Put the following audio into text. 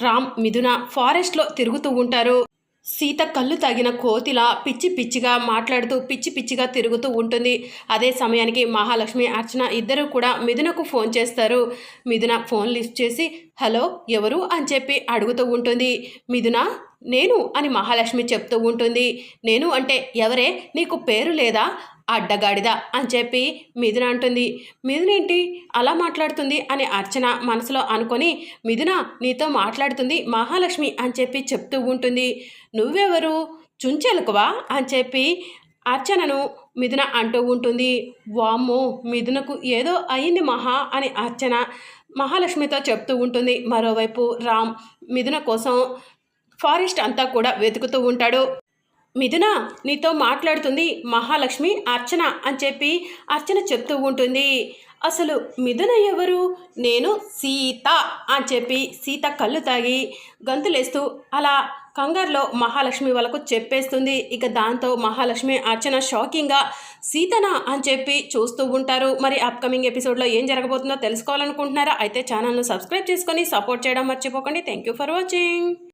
రామ్ మిథున ఫారెస్ట్లో తిరుగుతూ ఉంటారు. సీత కళ్ళు తగిన కోతిలా పిచ్చి పిచ్చిగా మాట్లాడుతూ పిచ్చి పిచ్చిగా తిరుగుతూ ఉంటుంది. అదే సమయానికి మహాలక్ష్మి అర్చన ఇద్దరు కూడా మిథునకు ఫోన్ చేస్తారు. మిథున ఫోన్ లిఫ్ట్ చేసి హలో ఎవరు? అని చెప్పి అడుగుతూ ఉంటుంది. మిథున నేను అని మహాలక్ష్మి చెప్తూ ఉంటుంది. నేను అంటే ఎవరే? నీకు పేరు లేదా? అడ్డగాడిదా అని చెప్పి మిథున అంటుంది. మిథున ఏంటి? అలా మాట్లాడుతుంది అని అర్చన మనసులో అనుకొని మిథున నీతో మాట్లాడుతుంది మహాలక్ష్మి అని చెప్పి చెప్తూ ఉంటుంది. నువ్వెవరు? చుంచెలుకువా? అని చెప్పి అర్చనను మిథున అంటూ ఉంటుంది. వామ్మో మిథునకు ఏదో అయింది మహా అని అర్చన మహాలక్ష్మితో చెప్తూ ఉంటుంది. మరోవైపు రామ్ మిథున కోసం ఫారెస్ట్ అంతా కూడా వెతుకుతూ ఉంటాడు. మిథున నీతో మాట్లాడుతుంది మహాలక్ష్మి అర్చన అని చెప్పి అర్చన చెప్తూ ఉంటుంది. అసలు మిథున ఎవరు? నేను సీత అని చెప్పి సీత కళ్ళు తాగి గంతులేస్తూ అలా కంగారులో మహాలక్ష్మి వాళ్ళకు చెప్పేస్తుంది. ఇక దాంతో మహాలక్ష్మి అర్చన షాకింగ్గా సీతనా అని చెప్పి చూస్తూ ఉంటారు. మరి అప్కమింగ్ ఎపిసోడ్లో ఏం జరగబోతుందో తెలుసుకోవాలనుకుంటున్నారా? అయితే ఛానల్ను సబ్స్క్రైబ్ చేసుకొని సపోర్ట్ చేయడం మర్చిపోకండి. Thank you for watching